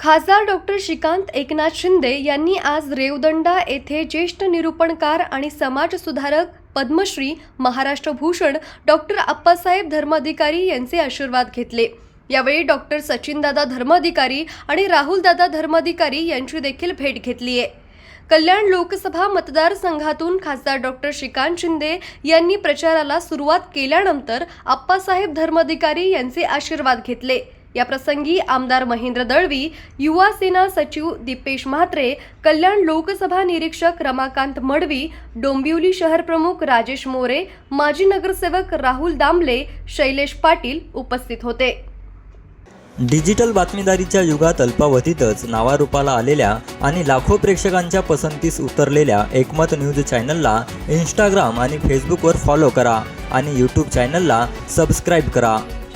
खासदार डॉक्टर श्रीकांत एकनाथ शिंदे यांनी आज रेवदंडा येथे ज्येष्ठ निरूपणकार आणि समाजसुधारक पद्मश्री महाराष्ट्र भूषण डॉक्टर अप्पासाहेब धर्माधिकारी यांचे आशीर्वाद घेतले. यावेळी डॉक्टर सचिनदादा धर्माधिकारी आणि राहुलदादा धर्माधिकारी यांची देखील भेट घेतली आहे. कल्याण लोकसभा मतदारसंघातून खासदार डॉक्टर श्रीकांत शिंदे यांनी प्रचाराला सुरुवात केल्यानंतर आप्पासाहेब धर्माधिकारी यांचे आशीर्वाद घेतले. या प्रसंगी आमदार महेंद्र दळवी युवा सेना सचिव दीपेश म्हात्रे कल्याण लोकसभा निरीक्षक रमाकांत मडवी डोंबिवली शहर प्रमुख राजेश मोरे माजी नगरसेवक राहुल दामले शैलेश पाटील उपस्थित होते. डिजिटल बातमीदारीच्या युगात अल्पावधीतच नावारूपाला आलेल्या आणि लाखो प्रेक्षकांच्या पसंतीस उतरलेल्या एकमत न्यूज चॅनलला इंस्टाग्राम आणि फेसबुकवर फॉलो करा आणि यूट्यूब चॅनलला सबस्क्राईब करा.